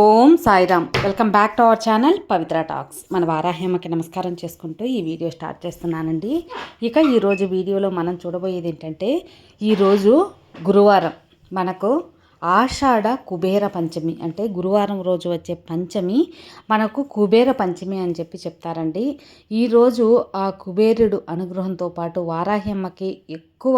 Om Sairam. Welcome back to our channel Pavitra talks. మన వారాహ్యమ్మకి నమస్కారం చేసుకుంటూ ఈ వీడియో స్టార్ట్ చేస్తున్నానండి. ఇక ఈరోజు వీడియోలో మనం చూడబోయేది ఏంటంటే ఈరోజు గురువారం మనకు ఆషాఢ కుబేర పంచమి అంటే గురువారం రోజు వచ్చే పంచమి మనకు కుబేర పంచమి అని చెప్పి చెప్తారండి. ఈరోజు ఆ కుబేరుడు అనుగ్రహంతో పాటు వారాహ్యమ్మకి ఎక్కువ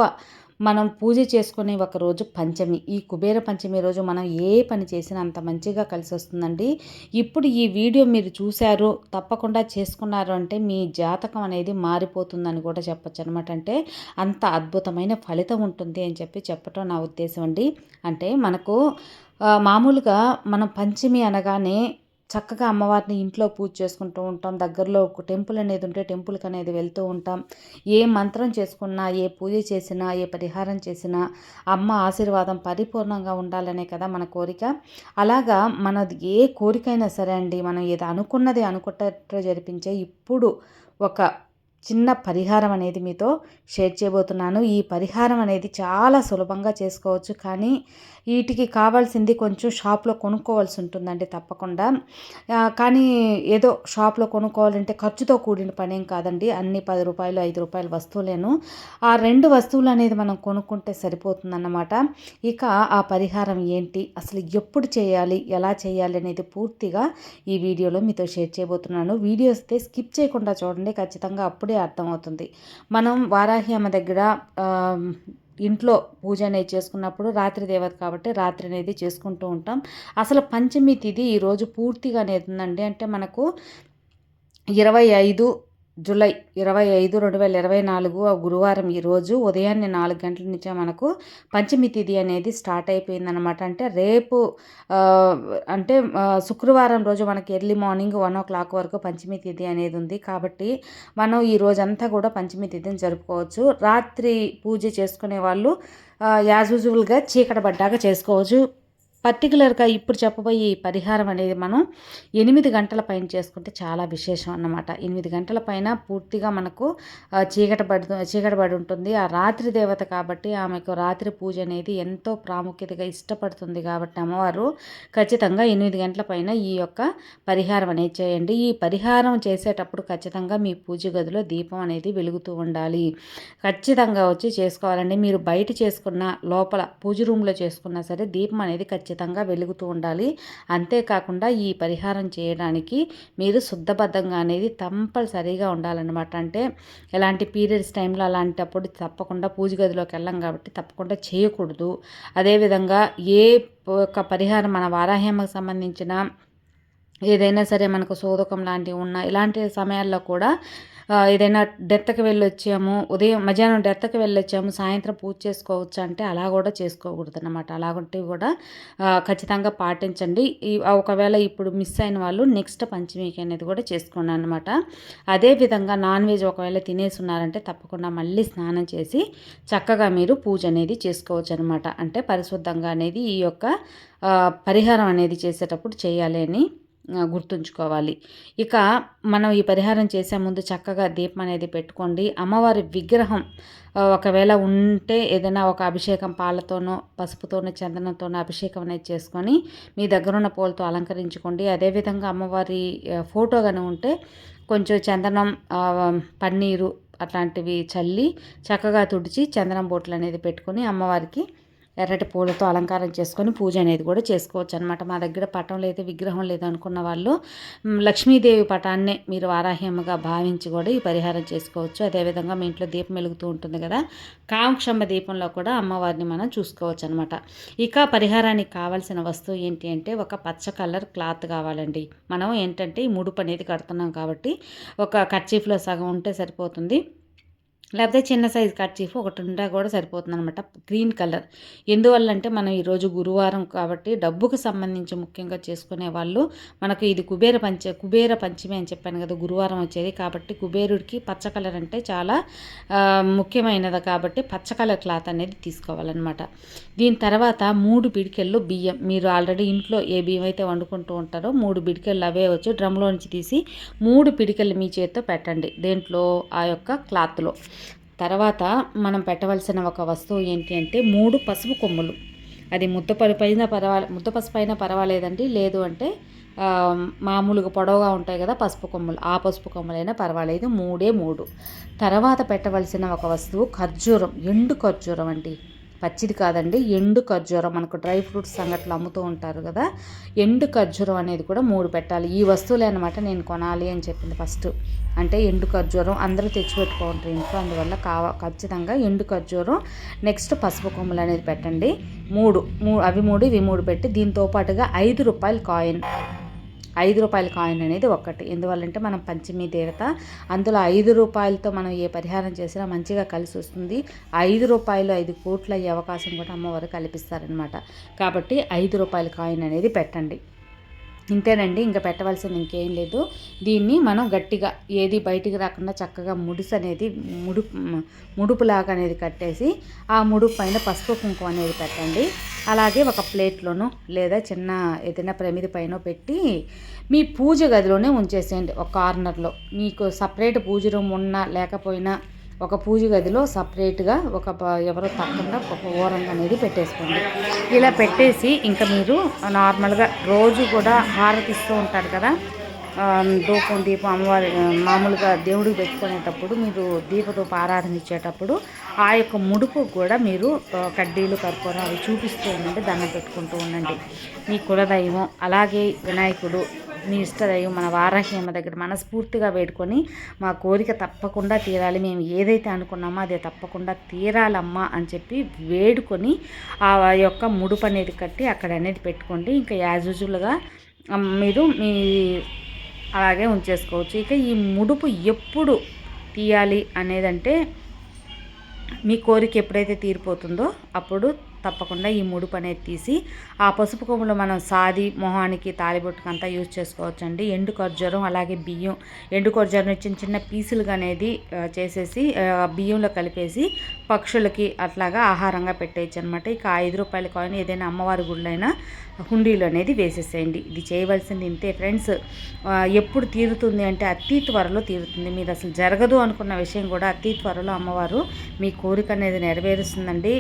మనం పూజ చేసుకునే ఒక రోజు పంచమి ఈ కుబేర పంచమి రోజు మనం ఏ పని చేసినా అంత మంచిగా కలిసి వస్తుందండి. ఇప్పుడు ఈ వీడియో మీరు చూశారు తప్పకుండా చేసుకున్నారు అంటే మీ జాతకం అనేది మారిపోతుందని కూడా చెప్పచ్చు అనమాట. అంటే అంత అద్భుతమైన ఫలితం ఉంటుంది అని చెప్పి చెప్పటం నా ఉద్దేశం అండి. అంటే మనకు మామూలుగా మనం పంచమి అనగానే చక్కగా అమ్మవారిని ఇంట్లో పూజ చేసుకుంటూ ఉంటాం. దగ్గరలో ఒక టెంపుల్ అనేది ఉంటే టెంపుల్కి అనేది వెళ్తూ ఉంటాం. ఏ మంత్రం చేసుకున్నా ఏ పూజ చేసినా ఏ పరిహారం చేసినా అమ్మ ఆశీర్వాదం పరిపూర్ణంగా ఉండాలనే కదా మన కోరిక. అలాగా మనది ఏ కోరికైనా సరే అండి మనం ఏదో అనుకున్నది అనుకున్నట్టు జరిపించే ఇప్పుడు ఒక చిన్న పరిహారం అనేది మీతో షేర్ చేయబోతున్నాను. ఈ పరిహారం అనేది చాలా సులభంగా చేసుకోవచ్చు. కానీ వీటికి కావాల్సింది కొంచెం షాప్లో కొనుక్కోవాల్సి ఉంటుందండి తప్పకుండా. కానీ ఏదో షాప్లో కొనుక్కోవాలంటే ఖర్చుతో కూడిన పనేం కాదండి. అన్ని పది రూపాయలు ఐదు రూపాయల వస్తువులేను. ఆ రెండు వస్తువులు అనేది మనం కొనుక్కుంటే సరిపోతుందన్నమాట. ఇక ఆ పరిహారం ఏంటి? అసలు ఎప్పుడు చేయాలి? ఎలా చేయాలి అనేది పూర్తిగా ఈ వీడియోలో మీతో షేర్ చేయబోతున్నాను. వీడియోస్ అయితే స్కిప్ చేయకుండా చూడండి. ఖచ్చితంగా అప్పుడే అర్థమవుతుంది. మనం వారాహి అమ్మ దగ్గర ఇంట్లో పూజ అనేది చేసుకున్నప్పుడు రాత్రి దేవత కాబట్టి రాత్రి అనేది చేసుకుంటూ ఉంటాం. అసలు పంచమి తిథి ఈరోజు పూర్తిగా అనేది ఉందండి. అంటే మనకు ఇరవై ఐదు జూలై ఇరవై ఐదు రెండు వేల ఇరవై నాలుగు గురువారం ఈరోజు ఉదయాన్నే నాలుగు గంటల నుంచే మనకు పంచమి తిథి అనేది స్టార్ట్ అయిపోయిందనమాట అంటే రేపు అంటే శుక్రవారం రోజు మనకి early morning one o'clock వరకు పంచమి తిథి అనేది ఉంది. కాబట్టి మనం ఈ రోజంతా కూడా పంచమి తిథిని జరుపుకోవచ్చు. రాత్రి పూజ చేసుకునే వాళ్ళు యాజ్ యూజువల్గా చీకట పడ్డాక చేసుకోవచ్చు. పర్టికులర్గా ఇప్పుడు చెప్పబోయే ఈ పరిహారం అనేది మనం ఎనిమిది గంటల పైన చేసుకుంటే చాలా విశేషం అన్నమాట. ఎనిమిది గంటల పైన పూర్తిగా మనకు చీకట పడి చీకట పడి ఉంటుంది. ఆ రాత్రి దేవత కాబట్టి ఆమెకు రాత్రి పూజ అనేది ఎంతో ప్రాముఖ్యతగా ఇష్టపడుతుంది కాబట్టి అమ్మవారు ఖచ్చితంగా ఎనిమిది గంటల పైన ఈ యొక్క పరిహారం అనేది చేయండి. ఈ పరిహారం చేసేటప్పుడు ఖచ్చితంగా మీ పూజ గదిలో దీపం అనేది వెలుగుతూ ఉండాలి. ఖచ్చితంగా వచ్చి చేసుకోవాలండి. మీరు బయట చేసుకున్న లోపల పూజ రూమ్లో చేసుకున్నా సరే దీపం అనేది ఖచ్చితంగా ఖచ్చితంగా వెలుగుతూ ఉండాలి. అంతేకాకుండా ఈ పరిహారం చేయడానికి మీరు శుద్ధబద్ధంగా అనేది కంపల్సరీగా ఉండాలన్నమాట. అంటే ఎలాంటి పీరియడ్స్ టైంలో అలాంటప్పుడు తప్పకుండా పూజ గదిలోకి వెళ్ళాం కాబట్టి తప్పకుండా చేయకూడదు. అదేవిధంగా ఏ ఒక పరిహారం మన వారాహ్యమకు సంబంధించిన ఏదైనా సరే మనకు సోదకం లాంటివి ఉన్న ఇలాంటి సమయాల్లో కూడా ఏదైనా డెత్తకి వెళ్ళొచ్చాము ఉదయం మధ్యాహ్నం డెత్తకి వెళ్ళొచ్చాము సాయంత్రం పూజ చేసుకోవచ్చు అంటే అలా కూడా చేసుకోకూడదు అనమాట అలాగంటే కూడా ఖచ్చితంగా పాటించండి. ఒకవేళ ఇప్పుడు మిస్ అయిన వాళ్ళు నెక్స్ట్ పంచమికి అనేది కూడా చేసుకోండి అనమాట అదేవిధంగా నాన్ వెజ్ ఒకవేళ తినేసి ఉన్నారంటే తప్పకుండా మళ్ళీ స్నానం చేసి చక్కగా మీరు పూజ అనేది చేసుకోవచ్చు అనమాట అంటే పరిశుద్ధంగా అనేది ఈ యొక్క పరిహారం అనేది చేసేటప్పుడు చేయాలి అని గుర్తుంచుకోవాలి. ఇక మనం ఈ పరిహారం చేసే ముందు చక్కగా దీపం అనేది పెట్టుకోండి. అమ్మవారి విగ్రహం ఒకవేళ ఉంటే ఏదైనా ఒక అభిషేకం పాలతోనో పసుపుతోనో చందనంతోనో అభిషేకం అనేది చేసుకొని మీ దగ్గర ఉన్న పూలతో అలంకరించుకోండి. అదేవిధంగా అమ్మవారి ఫోటో కానీ ఉంటే కొంచెం చందనం పన్నీరు అట్లాంటివి చల్లి చక్కగా తుడిచి చందనం బోట్లు అనేది పెట్టుకొని అమ్మవారికి ఎర్రటి పూలతో అలంకారం చేసుకొని పూజ అనేది కూడా చేసుకోవచ్చు అనమాట మా దగ్గర పటం లేదు విగ్రహం లేదు అనుకున్న వాళ్ళు లక్ష్మీదేవి పటాన్నే మీరు వారాహ్యముగా భావించి కూడా ఈ పరిహారం చేసుకోవచ్చు. అదేవిధంగా మీ ఇంట్లో దీపం వెలుగుతూ ఉంటుంది కదా కామక్షమ్మ దీపంలో కూడా అమ్మవారిని మనం చూసుకోవచ్చు అనమాట ఇక పరిహారానికి కావాల్సిన వస్తువు ఏంటి అంటే ఒక పచ్చ కలర్ క్లాత్ కావాలండి. మనం ఏంటంటే ఈ ముడుపు అనేది కడుతున్నాం కాబట్టి ఒక కర్చీఫ్లో సగం ఉంటే సరిపోతుంది. లేకపోతే చిన్న సైజ్ కర్చీఫ్ ఒకటి ఉంటే కూడా సరిపోతుంది అనమాట గ్రీన్ కలర్. ఎందువల్ల అంటే మనం ఈరోజు గురువారం కాబట్టి డబ్బుకు సంబంధించి ముఖ్యంగా చేసుకునే వాళ్ళు మనకు ఇది కుబేర పంచ కుబేర పంచమి అని చెప్పాను కదా గురువారం వచ్చేది. కాబట్టి కుబేరుడికి పచ్చ కలర్ అంటే చాలా ముఖ్యమైనది కాబట్టి పచ్చ కలర్ క్లాత్ అనేది తీసుకోవాలన్నమాట. దీని తర్వాత మూడు పిడికెళ్ళు బియ్యం. మీరు ఆల్రెడీ ఇంట్లో ఏ బియ్యం అయితే వండుకుంటూ ఉంటారో మూడు పిడికెళ్ళు అవే వచ్చి డ్రమ్లో నుంచి తీసి మూడు పిడికెళ్ళు మీ చేతితో పెట్టండి. దేంట్లో? ఆ యొక్క క్లాత్లో. తర్వాత మనం పెట్టవలసిన ఒక వస్తువు ఏంటి అంటే మూడు పసుపు కొమ్ములు. అది ముద్ద పైన పర్వాలే ముద్ద పసుపు అయినా పర్వాలేదండి. లేదు అంటే మామూలుగా పొడవుగా ఉంటాయి కదా పసుపు కొమ్ములు. ఆ పసుపు కొమ్ములైనా పర్వాలేదు మూడే మూడు. తర్వాత పెట్టవలసిన ఒక వస్తువు ఖర్జూరం ఎండు ఖర్జూరం అండి. పచ్చిది కాదండి ఎండు ఖర్జూరం మనకు డ్రై ఫ్రూట్స్ సంగట్లు అమ్ముతూ ఉంటారు కదా ఎండు ఖర్జూరం అనేది కూడా మూడు పెట్టాలి. ఈ వస్తువులే అనమాట నేను కొనాలి అని చెప్పింది ఫస్ట్. అంటే ఎండు ఖర్జూరం అందరూ తెచ్చిపెట్టుకుంటారు ఇంట్లో అందువల్ల కావ ఖచ్చితంగా ఎండు ఖర్జూరం నెక్స్ట్ పసుపు కొమ్ములు అనేది పెట్టండి. మూడు మూ అవి మూడు ఇవి మూడు పెట్టి దీంతో పాటుగా ఐదు రూపాయల కాయిన్. ఐదు రూపాయల కాయిన్ అనేది ఒకటి ఎందువల్లంటే మనం పంచమి దేవత అందులో ఐదు రూపాయలతో మనం ఏ పరిహారం చేసినా మంచిగా కలిసి వస్తుంది. ఐదు రూపాయలు ఐదు కోట్లు అయ్యే అవకాశం కూడా అమ్మవారు కల్పిస్తారనమాట కాబట్టి ఐదు రూపాయల కాయిన్ అనేది పెట్టండి. ఇంతేనండి ఇంకా పెట్టవలసింది ఇంకేం లేదు. దీన్ని మనం గట్టిగా ఏది బయటికి రాకుండా చక్కగా ముడుసు అనేది ముడుపు ముడుపులాగా అనేది కట్టేసి ఆ ముడుపు పైన పసుపు కుంకుమ అనేది పెట్టండి. అలాగే ఒక ప్లేట్లోనో లేదా చిన్న ఏదైనా ప్రమిది పైన పెట్టి మీ పూజ గదిలోనే ఉంచేసేయండి. ఒక కార్నర్లో మీకు సపరేట్ పూజ రూమ్ ఉన్నా లేకపోయినా ఒక పూజ గదిలో సపరేట్గా ఒక ఎవరో తప్పకుండా ఒక ఓరంగా అనేది పెట్టేసుకోండి. ఇలా పెట్టేసి ఇంకా మీరు నార్మల్గా రోజు కూడా హారతి ఇస్తూ ఉంటారు కదా ధూపం దీపం అమ్మవారి మామూలుగా దేవుడికి పెట్టుకునేటప్పుడు మీరు దీపధూప ఆరాధన ఇచ్చేటప్పుడు ఆ యొక్క ముడుపు కూడా మీరు కడ్డీలు కర్పూరం అవి చూపిస్తూ ఉండండి దండం పెట్టుకుంటూ ఉండండి. మీ కులదైవం అలాగే వినాయకుడు మీ ఇష్టదైవం మన వారాహ్యమ్మ దగ్గర మనస్ఫూర్తిగా వేడుకొని మా కోరిక తప్పకుండా తీరాలి. మేము ఏదైతే అనుకున్నామో అదే తప్పకుండా తీరాలమ్మా అని చెప్పి వేడుకొని ఆ యొక్క ముడుపు అనేది కట్టి అక్కడ అనేది పెట్టుకోండి. ఇంకా యాజ్ యూజువల్గా మీరు మీ అలాగే ఉంచేసుకోవచ్చు. ఇక ఈ ముడుపు ఎప్పుడు తీయాలి అనేదంటే మీ కోరిక ఎప్పుడైతే తీరిపోతుందో అప్పుడు తప్పకుండా ఈ ముడుపు అనేది తీసి ఆ పసుపు కొమ్ములు మనం సాది మొహానికి తాలిబొట్టుకంతా యూజ్ చేసుకోవచ్చండి. ఎండు ఖర్జూరం అలాగే బియ్యం. ఎండు ఖర్జూరం చిన్న చిన్న పీసులుగా అనేది చేసేసి బియ్యంలో కలిపేసి పక్షులకి అట్లాగా ఆహారంగా పెట్టేయచ్చు అనమాట ఇక ఐదు రూపాయల కాయిన్ ఏదైనా అమ్మవారి గుళ్ళైనా హుండీలు అనేది వేసేసేయండి. ఇది చేయవలసింది ఇంతే ఫ్రెండ్స్. ఎప్పుడు తీరుతుంది అంటే అతి త్వరలో తీరుతుంది. మీరు అసలు జరగదు అనుకున్న విషయం కూడా అతి త్వరలో అమ్మవారు మీ కోరిక అనేది నెరవేరుస్తుందండి.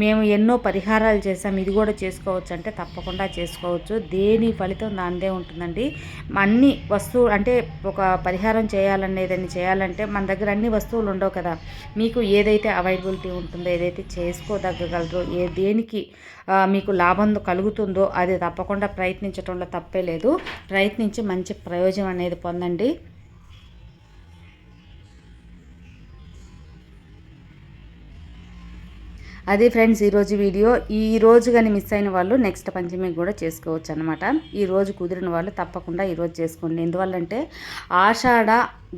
మేము ఎన్నో పరిహారాలు చేసాం ఇది కూడా చేసుకోవచ్చు అంటే తప్పకుండా చేసుకోవచ్చు. దేని ఫలితం దానిదే ఉంటుందండి. అన్ని వస్తువు అంటే ఒక పరిహారం చేయాలనేదని చేయాలంటే మన దగ్గర అన్ని వస్తువులు ఉండవు కదా. మీకు ఏదైతే అవైలబిలిటీ ఉంటుందో ఏదైతే చేసుకోదగ్గలరో ఏ దేనికి మీకు లాభం కలుగుతుందో అది తప్పకుండా ప్రయత్నించడంలో తప్పే లేదు. ప్రయత్నించి మంచి ప్రయోజనం అనేది పొందండి. అదే ఫ్రెండ్స్ ఈరోజు వీడియో. ఈ రోజు కానీ మిస్ అయిన వాళ్ళు నెక్స్ట్ పంచమి కూడా చేసుకోవచ్చు అనమాట ఈ రోజు కుదిరిన వాళ్ళు తప్పకుండా ఈరోజు చేసుకోండి. ఎందువల్లంటే ఆషాఢ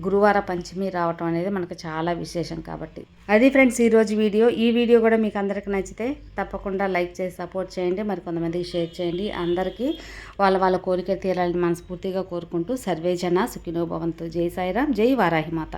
గురువార పంచమి రావటం అనేది మనకు చాలా విశేషం కాబట్టి. అది ఫ్రెండ్స్ ఈరోజు వీడియో. ఈ వీడియో కూడా మీకు అందరికి నచ్చితే తప్పకుండా లైక్ చేసి సపోర్ట్ చేయండి. మరి కొంతమందికి షేర్ చేయండి. అందరికీ వాళ్ళ వాళ్ళ కోరిక తీరాలని మనస్ఫూర్తిగా కోరుకుంటూ సర్వేజన సుఖినో భవంతు. జై సాయిరామ్ జై వారాహిమాత